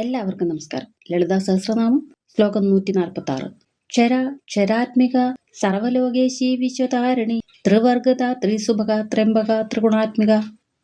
എല്ലാവർക്കും നമസ്കാരം. ലളിതാ സഹസ്രനാമം ശ്ലോകം നൂറ്റി നാൽപ്പത്തി ആറ് ചര ചരാത്മിക സർവലോകേശി വിശ്വതാരിണി ത്രിവർഗത ത്രിസുഭക ത്രംബക ത്രിഗുണാത്മിക.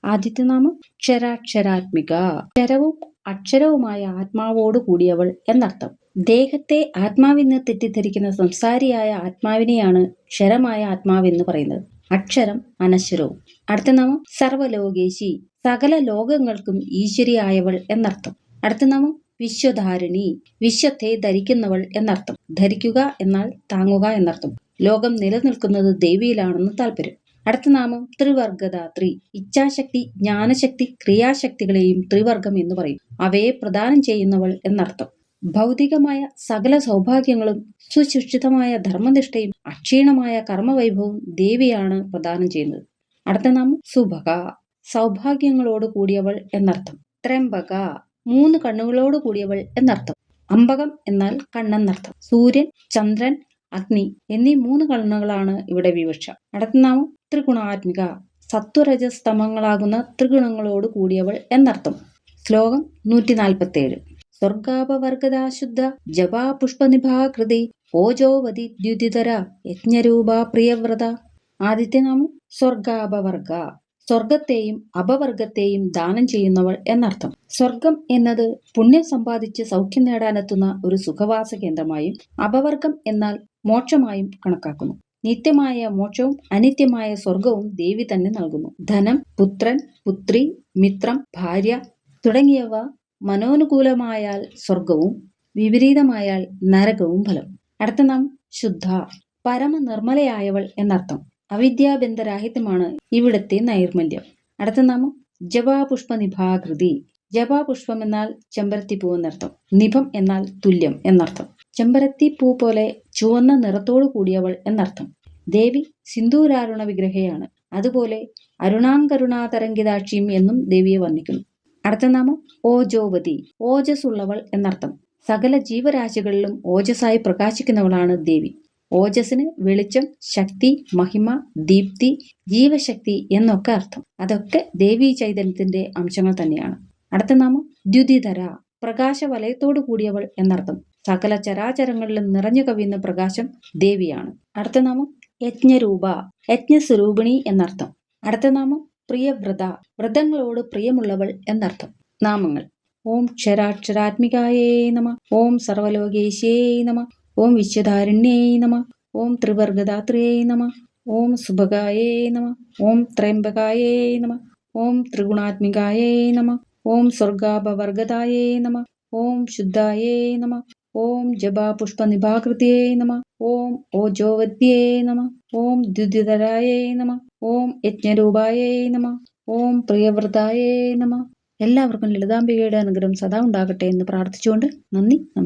ആദ്യത്തെ നാമം ക്ഷരാക്ഷരാത്മിക ക്ഷരവും അക്ഷരവുമായ ആത്മാവോട് കൂടിയവൾ എന്നർത്ഥം. ദേഹത്തെ ആത്മാവിന്ന് തെറ്റിദ്ധരിക്കുന്ന സംസാരിയായ ആത്മാവിനെയാണ് ക്ഷരമായ ആത്മാവെന്ന് പറയുന്നത്. അക്ഷരം അനശ്വരവും. അടുത്ത നാമം സർവലോകേശി സകല ലോകങ്ങൾക്കും ഈശ്വരിയായവൾ എന്നർത്ഥം. അടുത്ത നാമം വിശ്വധാരിണി. വിശ്വത്തെ ധരിക്കുന്നവൾ എന്നർത്ഥം. ധരിക്കുക എന്നാൽ താങ്ങുക എന്നർത്ഥം. ലോകം നിലനിൽക്കുന്നത് ദേവിയിലാണെന്ന് താല്പര്യം. അടുത്ത നാമം ത്രിവർഗദാത്രി ഇച്ഛാശക്തി ജ്ഞാനശക്തി ക്രിയാശക്തികളെയും ത്രിവർഗം എന്ന് പറയും. അവയെ പ്രദാനം ചെയ്യുന്നവൾ എന്നർത്ഥം. ഭൗതികമായ സകല സൗഭാഗ്യങ്ങളും സുശിക്ഷിതമായ ധർമ്മനിഷ്ഠയും അക്ഷീണമായ കർമ്മവൈഭവവും ദേവിയാണ് പ്രദാനം ചെയ്യുന്നത്. അടുത്ത നാമം സുഭക. സൗഭാഗ്യങ്ങളോട് കൂടിയവൾ എന്നർത്ഥം. ത്രംബക. മൂന്ന് കണ്ണുകളോട് കൂടിയവൾ എന്നർത്ഥം. അമ്പകം എന്നാൽ കണ്ണെന്നർത്ഥം. സൂര്യൻ ചന്ദ്രൻ അഗ്നി എന്നീ മൂന്ന് കണ്ണുകളാണ് ഇവിടെ വിവക്ഷ. അടുത്ത നാമം ത്രിഗുണാത്മിക. സത്വരജസ്തമങ്ങളാകുന്ന ത്രിഗുണങ്ങളോട് കൂടിയവൾ എന്നർത്ഥം. ശ്ലോകം നൂറ്റി നാൽപ്പത്തി ഏഴ് സ്വർഗാപവർഗദാശുദ്ധ ജപാ പുഷ്പനിഭാകൃതി ഓജോവതി ദ്യുതിതര യജ്ഞരൂപ പ്രിയവ്രത ആദിത്യനാമം സ്വർഗാപവർഗ. സ്വർഗത്തെയും അപവർഗത്തെയും ദാനം ചെയ്യുന്നവൾ എന്നർത്ഥം. സ്വർഗം എന്നത് പുണ്യം സമ്പാദിച്ച് സൗഖ്യം നേടാനെത്തുന്ന ഒരു സുഖവാസ കേന്ദ്രമായും അപവർഗം എന്നാൽ മോക്ഷമായും കണക്കാക്കുന്നു. നിത്യമായ മോക്ഷവും അനിത്യമായ സ്വർഗവും ദേവി തന്നെ നൽകുന്നു. ധനം പുത്രൻ പുത്രി മിത്രം ഭാര്യ തുടങ്ങിയവ മനോനുകൂലമായാൽ സ്വർഗവും വിപരീതമായാൽ നരകവും ഫലം. അടുത്ത നാം ശുദ്ധ പരമ നിർമ്മലയായവൾ എന്നർത്ഥം. അവിദ്യാബന്ധരാഹിത്യമാണ് ഇവിടത്തെ നൈർമല്യം. അടുത്ത നാമം ജപാപുഷ്പ നിഭാകൃതി ജപാപുഷ്പം എന്നാൽ ചെമ്പരത്തി പൂ എന്നർത്ഥം നിഭം എന്നാൽ തുല്യം എന്നർത്ഥം ചെമ്പരത്തി പൂ പോലെ ചുവന്ന നിറത്തോടു കൂടിയവൾ എന്നർത്ഥം. ദേവി സിന്ദൂരാരുണ വിഗ്രഹയാണ്. അതുപോലെ അരുണാങ്കരുണാതരംഗിതാക്ഷിയും എന്നും ദേവിയെ വർണിക്കുന്നു. അടുത്ത നാമം ഓജോവതി ഓജസ്സുള്ളവൾ എന്നർത്ഥം. സകല ജീവരാശികളിലും ഓജസ്സായി പ്രകാശിക്കുന്നവളാണ് ദേവി. ഓജസ്സിന് വെളിച്ചം ശക്തി മഹിമ ദീപ്തി ജീവശക്തി എന്നൊക്കെ അർത്ഥം. അതൊക്കെ ദേവീ ചൈതന്യത്തിന്റെ അംശങ്ങൾ തന്നെയാണ്. അടുത്ത നാമം ദ്യുതിധര പ്രകാശ വലയത്തോടു കൂടിയവൾ എന്നർത്ഥം. സകല ചരാചരങ്ങളിലും നിറഞ്ഞു കവിയുന്ന പ്രകാശം ദേവിയാണ്. അടുത്ത നാമം യജ്ഞരൂപ യജ്ഞസ്വരൂപിണി എന്നർത്ഥം. അടുത്ത നാമം പ്രിയവ്രത വ്രതങ്ങളോട് പ്രിയമുള്ളവൾ എന്നർത്ഥം. നാമങ്ങൾ ഓം ക്ഷരാക്ഷരാത്മികായേ നമ ഓം സർവലോകേശേ നമ ഓം വിശ്വധാരണ്യേ നമ ഓം ത്രിവർഗദാത്രേ നമ ഓം സുഭഗായേ നമ ഓം ത്രയംബകായേ നമ ഓം ത്രിഗുണാത്മികായേ നമ ഓം സ്വർഗാപവർഗതായേ നമ ഓം ശുദ്ധായേ നമ ഓം ജപാപുഷ്പനിഭാകൃതിയേ നമ ഓം ഓജോവദ്യേ നമ ഓം ദ്യുതിധരായേ നമ ഓം യജ്ഞരൂപായേ നമ ഓം പ്രിയവ്രതായേ നമ എല്ലാവർക്കും ലളിതാംബികയുടെ അനുഗ്രഹം സദാ ഉണ്ടാകട്ടെ എന്ന് പ്രാർത്ഥിച്ചുകൊണ്ട് നന്ദി നമസ്കാരം